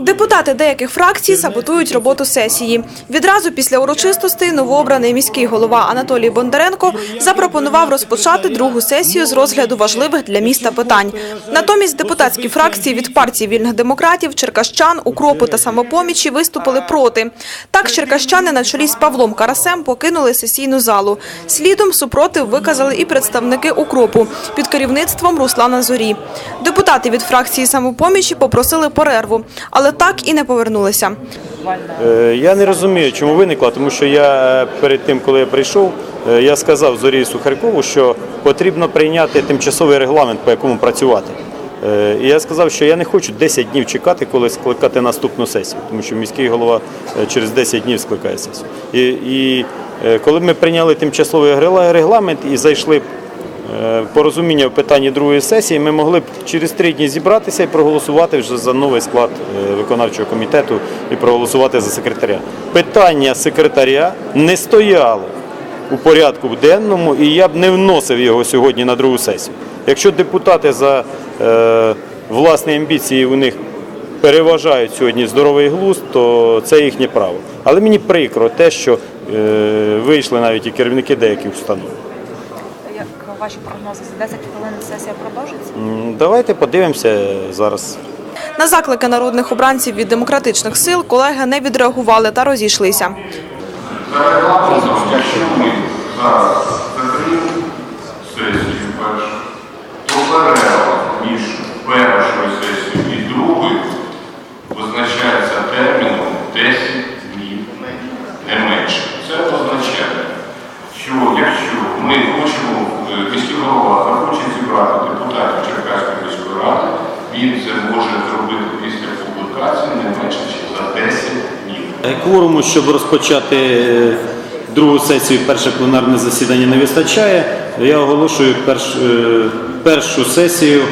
Депутати деяких фракцій саботують роботу сесії. Відразу після урочистостей новообраний міський голова Анатолій Бондаренко запропонував розпочати другу сесію з розгляду важливих для міста питань. Натомість депутатські фракції від партії вільних демократів, черкащан, укропу та самопомічі виступили проти. Так, черкащани на чолі з Павлом Карасем покинули сесійну залу. Слідом супротив виказали і представники укропу під керівництвом Руслана Зорі. Депутати від фракції самопомічі попросили перерву, але так і не повернулися. Е, Я не розумію, чому виникла, тому що я е, перед тим, коли я прийшов, е, я сказав Зорі Сухарькову, що потрібно прийняти тимчасовий регламент, по якому працювати. І я сказав, що я не хочу 10 днів чекати, коли скликати наступну сесію, тому що міський голова через 10 днів скликає сесію. І, і коли ми прийняли тимчасовий регламент і зайшли порозуміння в питанні другої сесії, ми могли б через три дні зібратися і проголосувати вже за новий склад е, виконавчого комітету і проголосувати за секретаря. Питання секретаря не стояло у порядку денному, і я б не вносив його сьогодні на другу сесію. Якщо депутати за е, власні амбіції у них переважають сьогодні здоровий глузд, то це їхнє право. Але мені прикро те, що е, вийшли навіть і керівники деяких установ. Ваші прогнози за 10 хвилин сесія продовжиться? Давайте подивимося зараз. На заклики народних обранців від демократичних сил колеги не відреагували та розійшлися. Якщо ми зараз закриємо сесію першу, то перерва між першою сесією і другою визначається терміном 10 днів, не менше. Це означає, що якщо ми хочемо, е, міський голова захоче зібрати депутатів Черкаської міської ради, він це може зробити після публікації не менше, ніж за 10 днів. Кворуму, щоб розпочати е, другу сесію, перше пленарне засідання не вистачає. Я оголошую перш, е, першу сесію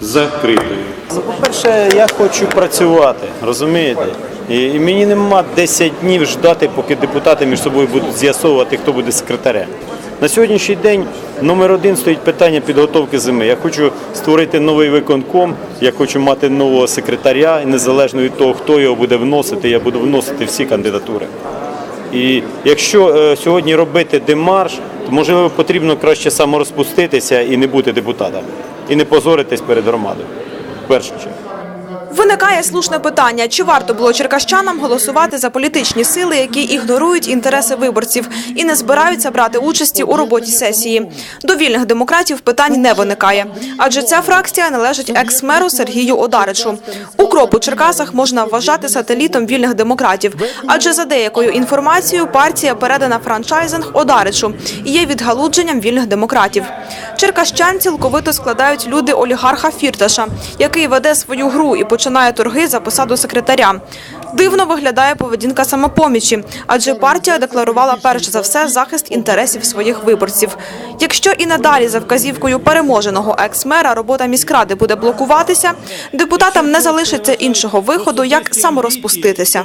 закритою. Ну, По-перше, я хочу працювати, розумієте? І мені нема 10 днів ждати, поки депутати між собою будуть з'ясовувати, хто буде секретарем. На сьогоднішній день номер один стоїть питання підготовки зими. Я хочу створити новий виконком, я хочу мати нового секретаря, незалежно від того, хто його буде вносити, я буду вносити всі кандидатури. І якщо е, сьогодні робити демарш, то можливо потрібно краще саморозпуститися і не бути депутатом, і не позоритись перед громадою. В першу чергу. Виникає слушне питання: чи варто було черкащанам голосувати за політичні сили, які ігнорують інтереси виборців і не збираються брати участі у роботі сесії? До вільних демократів питань не виникає, адже ця фракція належить екс-меру Сергію Одаричу. Укроп у Черкасах можна вважати сателітом вільних демократів, адже за деякою інформацією партія передана франчайзинг Одаричу і є відгалудженням вільних демократів. Черкащан цілковито складають люди олігарха Фірташа, який веде свою гру і починає торги за посаду секретаря. Дивно виглядає поведінка самопомічі, адже партія декларувала перш за все захист інтересів своїх виборців. Якщо і надалі за вказівкою переможеного екс-мера робота міськради буде блокуватися, депутатам не залишиться іншого виходу, як саморозпуститися.